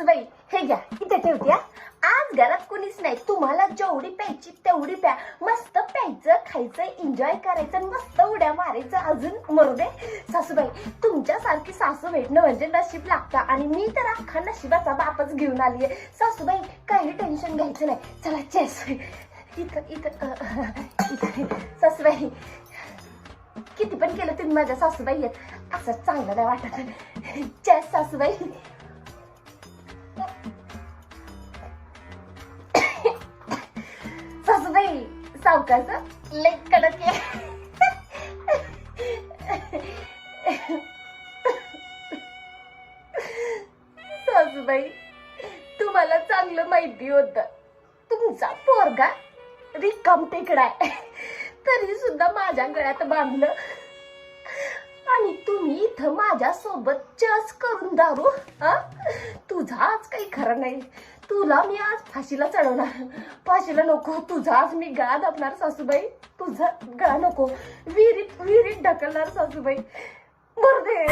सासूबाई हे घ्या इथे ठेवते आज घरात कोणीच नाही. तुम्हाला जेवढी प्यायची तेवढी प्या. मस्त प्यायचं खायचं एन्जॉय करायचं आणि मस्त उड्या मारायचं अजून मरू दे. सासूबाई तुमच्यासारखी सासू भेटणं म्हणजे नशीब लागतं. आणि मी तर अख्खा नशिबाचा बापच घेऊन आली आहे सासूबाई काही टेन्शन घ्यायचं नाही. चला चेस. इथं इथं इथं. सासूबाई किती पण केलं तुम्ही माझ्या सासूबाई आहेत. असं चांगलं नाही वाटत. चेस सासूबाई. सासूबाई सावकाच लई कडक आहे. सासूबाई तुम्हाला चांगलं माहिती होत. तुमचा पोरगा रिकाम टेकडाय तरी सुद्धा माझ्या गळ्यात बांधलं. आणि तुम्ही इथं माझ्या सोबत चस करून दारू हा? खरं नाही. तुला मी आज फाशीला चढवणार. फाशीला नको. तुझा आज मी गा दाबणार सासूबाई. तुझा गा नको. विहिरीत विहिरीत ढकलणार सासूबाई. मर दे.